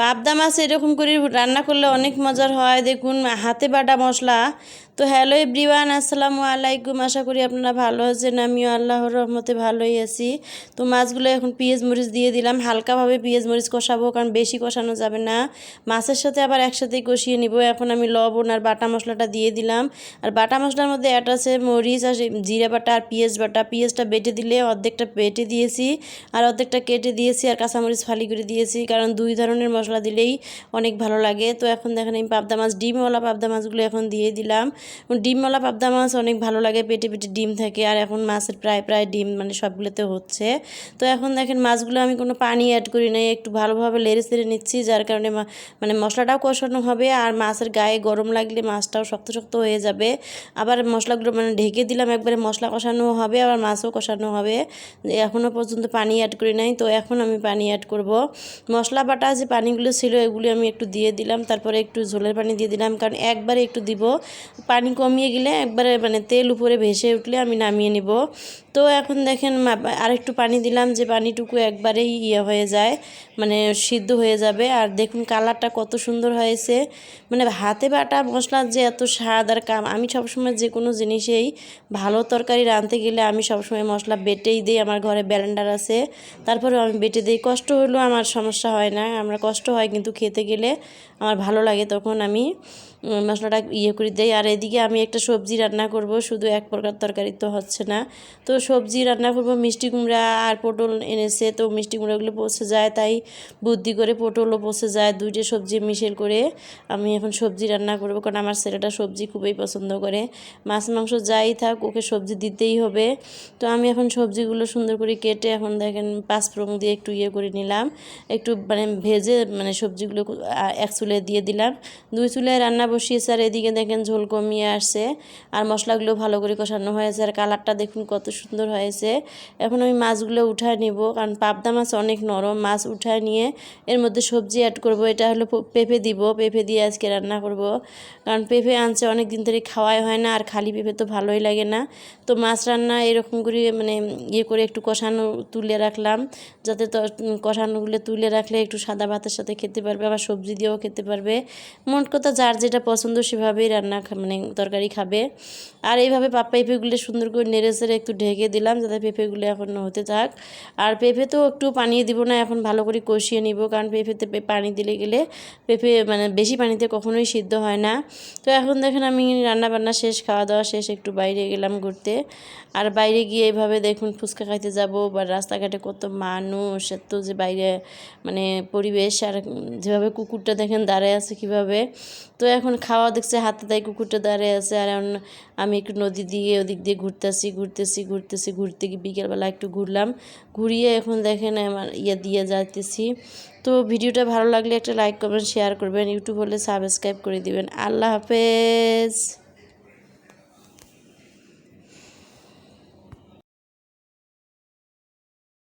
পাবদা মাছ এরকম করে রান্না করলে অনেক মজার হয়। দেখুন হাতে বাটা মশলা তো হ্যালো এভরিওয়ান, আসসালামু আলাইকুম। আশা করি আপনারা ভালো আছেন। আমিও আল্লাহর রহমতে ভালোই আছি। তো মাছগুলো এখন পেঁয়াজ মরিচ দিয়ে দিলাম। হালকাভাবে পেঁয়াজ মরিচ কষাবো, কারণ বেশি কষানো যাবে না। মাছের সাথে আবার একসাথেই কষিয়ে নিব। এখন আমি লবণ আর বাটা মশলাটা দিয়ে দিলাম। আর বাটা মশলার মধ্যে অ্যাড আছে মরিচ আর জিরা বাটা আর পিঁয়াজ বাটা। পেঁয়াজটা বেটে দিলে অর্ধেকটা বেটে দিয়েছি আর অর্ধেকটা কেটে দিয়েছি আর কাঁচামরিচ ফালি করে দিয়েছি, কারণ দুই ধরনের মশলা দিলেই অনেক ভালো লাগে। তো এখন দেখেন আমি পাবদা মাছ ডিমওয়ালা পাবদা মাছগুলো এখন দিয়ে দিলাম। ডিমওয়ালা পাবদা মাছ অনেক ভালো লাগে, পেটে পেটে ডিম থাকে আর এখন মাছের প্রায় প্রায় ডিম মানে সবগুলোতে হচ্ছে। তো এখন দেখেন মাছগুলো আমি কোনো পানি অ্যাড করি নাই, একটু ভালোভাবে লেড়ে সেড়ে নিচ্ছি, যার কারণে মানে মশলাটাও কষানো হবে আর মাছের গায়ে গরম লাগলে মাছটাও শক্ত শক্ত হয়ে যাবে। আবার মশলাগুলো মানে ঢেকে দিলাম, একবারে মশলা কষানো হবে, আবার মাছও কষানো হবে। এখনও পর্যন্ত পানি অ্যাড করি নাই, তো এখন আমি পানি অ্যাড করব। মশলা বাটা যে পানিগুলো ছিল, এগুলি আমি একটু দিয়ে দিলাম, তারপরে একটু ঝোলের পানি দিয়ে দিলাম, কারণ একবারে একটু দিব। পানি কমিয়ে গেলে একবারে মানে তেল উপরে ভেসে উঠলে আমি নামিয়ে নিব। তো এখন দেখেন আরেকটু পানি দিলাম যে পানিটুকু একবারেই ইয়ে হয়ে যায় মানে সিদ্ধ হয়ে যাবে। আর দেখুন কালারটা কত সুন্দর হয়েছে। মানে হাতে বাটা মশলার যে এত স্বাদ আর কাম, আমি সবসময় যে কোনো জিনিসেই ভালো তরকারি রাঁধতে গেলে আমি সবসময় মশলা বেটেই দিই, আমার ঘরে ব্যালেন্ডার আছে। তারপরে আমি বেটে দিই। কষ্ট হলেও আমার সমস্যা হয় না, আমরা কষ্ট হয় কিন্তু খেতে গেলে, আমার ভালো লাগে তখন আমি মশলাটা ইয়ে করে দিই। আর এদিকে আমি একটা সবজি রান্না করব, শুধু এক প্রকার তরকারি তো হচ্ছে না। তো সবজি রান্না করব, মিষ্টি কুমড়া আর পটল এনেছে, তো মিষ্টি কুমড়াগুলো পচে যায়, তাই বুদ্ধি করে পটলও পচে যায়, দুইটা সবজি মিশেল করে আমি এখন সবজি রান্না করব, কারণ আমার ছেলেটা সবজি খুবই পছন্দ করে। মাছ, মাংস যাই থাক, ওকে সবজি দিতেই হবে। তো আমি এখন সবজিগুলো সুন্দর করে কেটে এখন দেখেন পাঁচ পাঁচফোড়ন দিয়ে একটু ইয়ে করে নিলাম। একটু মানে ভেজে মানে সবজিগুলো এক চুলে দিয়ে দিলাম। দুই চুলে রান্না বসিয়েছে, আর এদিকে দেখেন ঝোল কমিয়ে আসছে। আর মশলাগুলো ভালো করে কষানো হয়েছে। আর কালারটা দেখুন কত সুন্দর হয়েছে। এখন আমি মাছগুলো উঠায় নিব, কারণ পাবদা মাছ অনেক নরম। মাছ উঠায় নিয়ে এর মধ্যে সবজি অ্যাড করব। এটা হলো পেঁপে দিব। পেঁপে দিয়ে আজকে রান্না করব। কারণ পেঁপে আনছে অনেক দিন ধরে খাওয়াই হয় না। আর খালি পেঁপে তো ভালোই লাগে না। তো মাছ রান্না এরকম করে মানে ইয়ে করে একটু কষানো তুলে রাখলাম। যাতে তো কষানোগুলো তুলে রাখলে একটু সাদা ভাতের সাথে খেতে পারবে, আবার সবজি দিয়েও খেতে পারবে। মোট কথা যার যেটা পছন্দ সেভাবেই রান্না মানে তরকারি খাবে। আর এইভাবে পাপ পেঁপেগুলো সুন্দর করে নেড়ে সেড়ে একটু ঢেকে দিলাম যাতে পেঁপেগুলো এখন হতে থাক। আর পেঁপে তো একটু পানি দিব না, এখন ভালো করে কষিয়ে নিব, কারণ পেঁপেতে পানি দিলে গেলে পেঁপে মানে বেশি পানিতে কখনোই সিদ্ধ হয় না। তো এখন দেখেন আমি রান্না বান্না শেষ খাওয়া দাওয়া শেষ, একটু বাইরে গেলাম ঘুরতে। আর বাইরে গিয়ে এইভাবে দেখুন ফুচকা খাইতে যাব বা রাস্তাঘাটে কত মানুষ, এত যে বাইরে মানে পরিবেশ আর যেভাবে কুকুরটা দেখেন দাঁড়ায় আছে কীভাবে। তো এখন খাওয়া দেখছে, হাতে তাই কুকুরটা দাঁড়িয়ে আছে আর আমি একটু নদী দিয়ে ওদিক দিয়ে ঘুরতেছি ঘুরতেছি ঘুরতেছি, ঘুরতে গিয়ে বিকেলবেলা একটু ঘুরলাম। ঘুরিয়ে এখন দেখেন আমার ইয়ে দিয়ে যাইতেছি। তো ভিডিওটা ভালো লাগলে একটা লাইক করবেন শেয়ার করবেন। ইউটিউব হলে সাবস্ক্রাইব করে দিবেন। আল্লাহ হাফেজ!